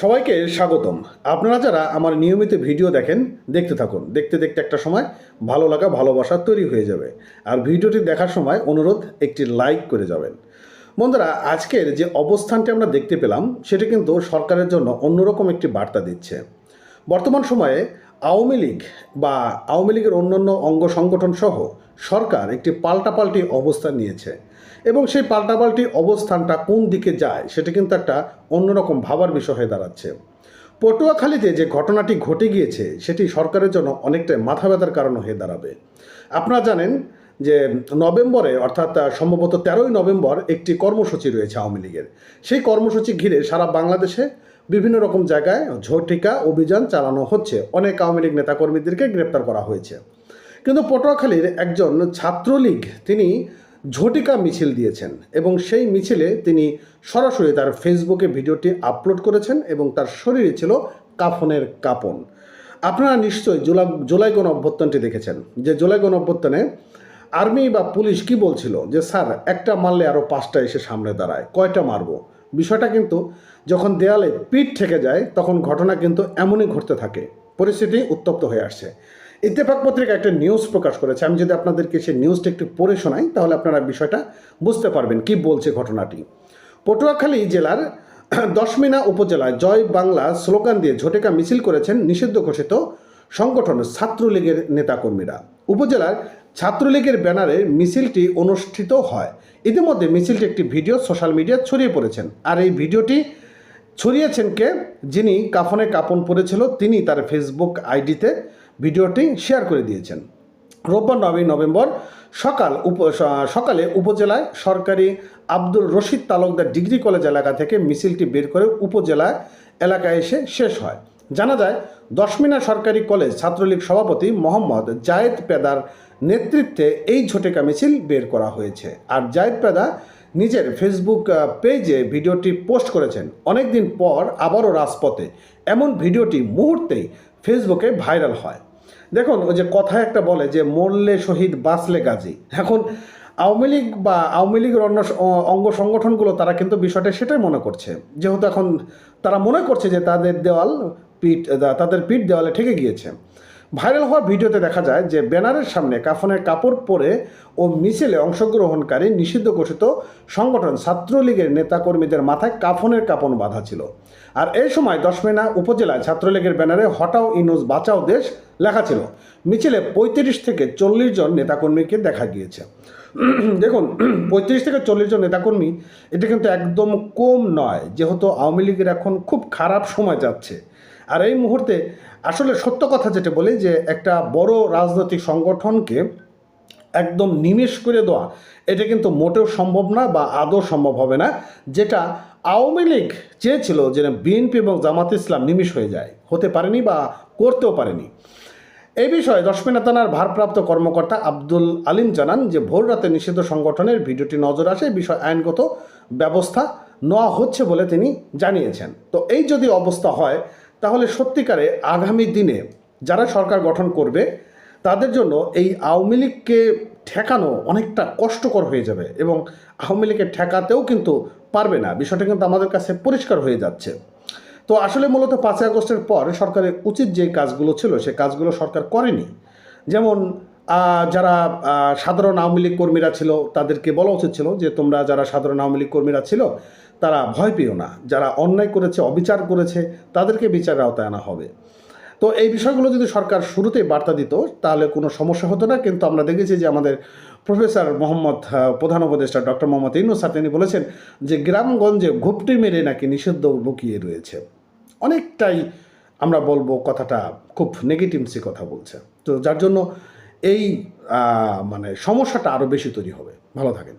সবাইকে স্বাগতম। আপনারা যারা আমার নিয়মিত ভিডিও দেখেন, দেখতে থাকুন। দেখতে দেখতে একটা সময় ভালো লাগা, ভালোবাসা তৈরি হয়ে যাবে। আর ভিডিওটি দেখার সময় অনুরোধ, একটি লাইক করে যাবেন। বন্ধুরা, আজকের যে অবস্থানটি আমরা দেখতে পেলাম, সেটি কিন্তু সরকারের জন্য অন্যরকম একটি বার্তা দিচ্ছে। বর্তমান সময়ে আওয়ামী লীগ বা আওয়ামী লীগের অন্যান্য অঙ্গ সংগঠন সহ সরকার একটি পাল্টাপাল্টি অবস্থান নিয়েছে। এবং সেই পাল্টাপাল্টি অবস্থানটা কোন দিকে যায় সেটা কিন্তু একটা অন্যরকম ভাবার বিষয় হয়ে দাঁড়াচ্ছে। পটুয়াখালীতে যে ঘটনাটি ঘটে গিয়েছে, সেটি সরকারের জন্য অনেকটাই মাথা ব্যথার কারণ হয়ে দাঁড়াবে। আপনারা জানেন যে নভেম্বরে, অর্থাৎ সম্ভবত তেরোই নভেম্বর একটি কর্মসূচি রয়েছে আওয়ামী লীগের। সেই কর্মসূচি ঘিরে সারা বাংলাদেশে বিভিন্ন রকম জায়গায় ঝটিকা অভিযান চালানো হচ্ছে। অনেক আওয়ামী লীগ নেতাকর্মীদেরকে গ্রেপ্তার করা হয়েছে। কিন্তু পটুয়াখালীর একজন ছাত্রলীগ, তিনি ঝটিকা মিছিল দিয়েছেন এবং সেই মিছিলে তিনি সরাসরি তার ফেসবুকে ভিডিওটি আপলোড করেছেন এবং তার শরীরে ছিল কাফনের কাপন। আপনারা নিশ্চয়ই জুলাই জুলাই গণ অভ্যুত্থানটি দেখেছেন, যে জুলাই গণ অভ্যুত্থানে আর্মি বা পুলিশ কি বলছিল? যে, স্যার, একটা মারলে আরও পাঁচটা এসে সামনে দাঁড়ায়, কয়টা মারবো? বিষয়টা কিন্তু যখন দেয়ালে পিঠ থেকে যায়, তখন ঘটনা কিন্তু এমনই ঘটতে থাকে, পরিস্থিতি উত্তপ্ত হয়ে আসছে। ইত্তেফাক পত্রিকা একটা নিউজ প্রকাশ করেছে। আমি যদি আপনাদেরকে সেই নিউজটা একটু পড়ে শোনাই, তাহলে আপনারা বিষয়টা বুঝতে পারবেন কি বলছে ঘটনাটি। পটুয়াখালী জেলার দশমিনা উপজেলায় জয় বাংলা স্লোগান দিয়ে ঝটেকা মিছিল করেছেন নিষিদ্ধ ঘোষিত সংগঠন ছাত্রলীগের নেতাকর্মীরা। উপজেলার ছাত্রলীগের ব্যানারে মিছিলটি অনুষ্ঠিত হয়। ইতিমধ্যে মিছিলটি একটি ভিডিও সোশ্যাল মিডিয়ায় ছড়িয়ে পড়েছেন। আর এই ভিডিওটি ছড়িয়েছেন কে যিনি কাফনে কাপন পরেছিল তিনি তার ফেসবুক আইডিতে ভিডিওটি শেয়ার করে দিয়েছেন। রোববার নবই নভেম্বর সকাল উপ সকালে উপজেলায় সরকারি আব্দুর রশিদ তালুকদার ডিগ্রি কলেজ এলাকা থেকে মিছিলটি বের করে উপজেলা এলাকায় এসে শেষ হয়। জানা যায়, দশমিনা সরকারি কলেজ ছাত্রলীগ সভাপতি মোহাম্মদ জায়েদ পেদার নেতৃত্বে এই ঝটিকা মিছিল বের করা হয়েছে। আর জায়েদ পেদা নিজের ফেসবুক পেজে ভিডিওটি পোস্ট করেছেন। অনেকদিন পর আবারও রাজপথে। এমন ভিডিওটি মুহূর্তেই ফেসবুকে ভাইরাল হয়। দেখুন, ওই যে কথা একটা বলে যে, মরলে শহীদ, বাঁচলে গাজী। এখন আওয়ামী লীগ বা আওয়ামী লীগের অন্য অঙ্গ সংগঠনগুলো, তারা কিন্তু বিষয়টা সেটাই মনে করছে। যেহেতু এখন তারা মনে করছে যে, তাদের দেওয়াল পিঠ তাদের পিঠ দেওয়ালে ঠেকে গিয়েছে। ভাইরাল হওয়া ভিডিওতে দেখা যায় যে ব্যানারের সামনে কাফনের কাপড় পরে ও মিছিলে অংশগ্রহণকারী নিষিদ্ধ ঘোষিত সংগঠন ছাত্রলীগের নেতাকর্মীদের মাথায় কাফনের কাপন বাঁধা ছিল। আর এই সময় দশমেনা উপজেলায় ছাত্রলীগের ব্যানারে হটাও ইনুস বাঁচাও দেশ লেখা ছিল। মিছিলে পঁয়ত্রিশ থেকে চল্লিশ জন নেতাকর্মীকে দেখা গিয়েছে। দেখুন, পঁয়ত্রিশ থেকে চল্লিশ জন নেতাকর্মী, এটা কিন্তু একদম কম নয়। যেহেতু আওয়ামী লীগের এখন খুব খারাপ সময় যাচ্ছে। আর এই মুহূর্তে আসলে সত্য কথা যেটা বলি যে একটা বড় রাজনৈতিক সংগঠনকে একদম নিমেষ করে দেওয়া, এটা কিন্তু মোটেও সম্ভব না বা আদৌ সম্ভব হবে না, যেটা আওয়ামী লীগ চেয়েছিল যে বিএনপি এবং জামাত ইসলাম নিমিষ হয়ে যায়। হতে পারেনি বা করতেও পারেনি। এই বিষয়ে দশমিনা থানার ভারপ্রাপ্ত কর্মকর্তা আব্দুল আলিম জানান যে ভোর রাতে নিষিদ্ধ সংগঠনের ভিডিওটি নজর আসে এই বিষয়ে আইনগত ব্যবস্থা নেওয়া হচ্ছে বলে তিনি জানিয়েছেন। তো এই যদি অবস্থা হয় তাহলে সত্যিকারে আগামী দিনে যারা সরকার গঠন করবে, তাদের জন্য এই আওয়ামী লীগকে ঠেকানো অনেকটা কষ্টকর হয়ে যাবে এবং আওয়ামী লীগকে ঠেকাতেও কিন্তু পারবে না। বিষয়টা কিন্তু আমাদের কাছে পরিষ্কার হয়ে যাচ্ছে। তো আসলে মূলত পাঁচই আগস্টের পর সরকারের উচিত যে কাজগুলো ছিল, সে কাজগুলো সরকার করেনি। যেমন যারা সাধারণ আওয়ামী লীগ কর্মীরা ছিল, তাদেরকে বলা উচিত ছিল যে তোমরা যারা সাধারণ আওয়ামী লীগ কর্মীরা ছিল তারা ভয় পেও না। যারা অন্যায় করেছে, অবিচার করেছে, তাদেরকে বিচারের আওতায় আনা হবে। তো এই বিষয়গুলো যদি সরকার শুরুতেই বার্তা দিত, তাহলে কোনো সমস্যা হতো না। কিন্তু আমরা দেখেছি যে আমাদের প্রফেসর মোহাম্মদ প্রধান উপদেষ্টা ডক্টর মোহাম্মদ ইনুস স্যার, তিনি বলেছেন যে গ্রামগঞ্জে ঘুপটি মেরে নাকি নিষিদ্ধ লুকিয়ে রয়েছে। অনেকটাই আমরা বলব কথাটা খুব নেগেটিভসি কথা বলছে। তো যার জন্য এই মানে সমস্যাটা আরও বেশি তৈরি হবে। ভালো থাকেন।